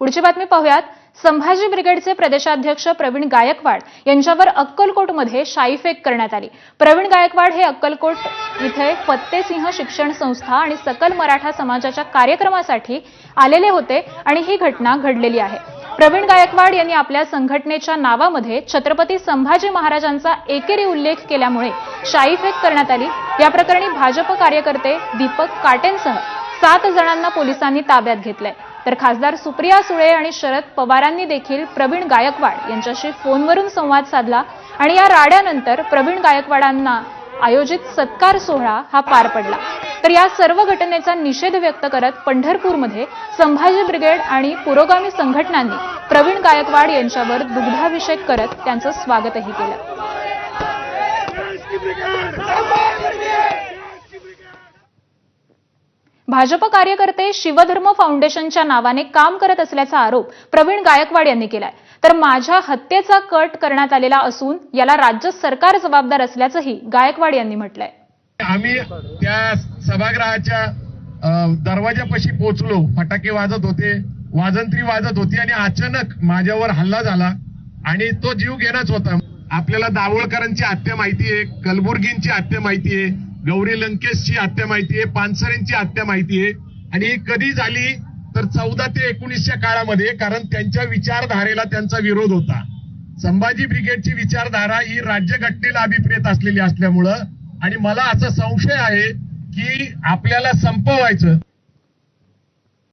पुढची बातमी पाहूयात. संभाजी ब्रिगेडचे प्रदेशाध्यक्ष प्रवीण गायकवाड यांच्यावर अक्कलकोटमध्ये शाईफेक करण्यात आली. प्रवीण गायकवाड हे अक्कलकोट इथे फत्तेसिंह शिक्षण संस्था आणि सकल मराठा समाजाच्या कार्यक्रमासाठी आलेले होते आणि ही घटना घडलेली आहे. प्रवीण गायकवाड यांनी आपल्या संघटनेच्या नावामध्ये छत्रपती संभाजी महाराजांचा एकेरी उल्लेख केल्यामुळे शाईफेक करण्यात आली. या प्रकरणी भाजप कार्यकर्ते दीपक काटेंसह सात जणांना पोलिसांनी ताब्यात घेतलंय. तर खासदार सुप्रिया सुळे आणि शरद पवारांनी देखील प्रवीण गायकवाड यांच्याशी फोनवरून संवाद साधला आणि या राड्यानंतर प्रवीण गायकवाडांना आयोजित सत्कार सोहळा हा पार पडला. तर या सर्व घटनेचा निषेध व्यक्त करत पंढरपूरमध्ये संभाजी ब्रिगेड आणि पुरोगामी संघटनांनी प्रवीण गायकवाड यांच्यावर दुग्धाभिषेक करत त्यांचं स्वागतही केलं. भाजप कार्यकर्ते शिवधर्म फाउंडेशनच्या नावाने काम करत असल्याचा आरोप प्रवीण गायकवाड यांनी केलाय. तर माझ्या हत्येचा कट करण्यात आलेला असून याला राज्य सरकार जबाबदार असल्याचंही गायकवाड यांनी म्हटलंय. आम्ही त्या सभागृहाच्या दरवाजापाशी पोहोचलो फटाके वाजत होते वाजंत्री वाजत होती आणि अचानक माझ्यावर हल्ला झाला आणि तो जीव घेणाच होता. आपल्याला दाभोळकरांची हत्या माहिती आहे कलबुर्गींची हत्या माहिती आहे गौरी लंकेशची हत्या माहिती आहे पानसरेंची हत्या माहिती आहे. आणि ही कधी झाली? तर चौदा ते एकोणीसच्या काळामध्ये कारण त्यांच्या विचारधारेला त्यांचा विरोध होता. संभाजी ब्रिगेडची विचारधारा ही राज्यघटनेला अभिप्रेत असलेली असल्यामुळं आणि मला असा संशय आहे की आपल्याला संपवायचं.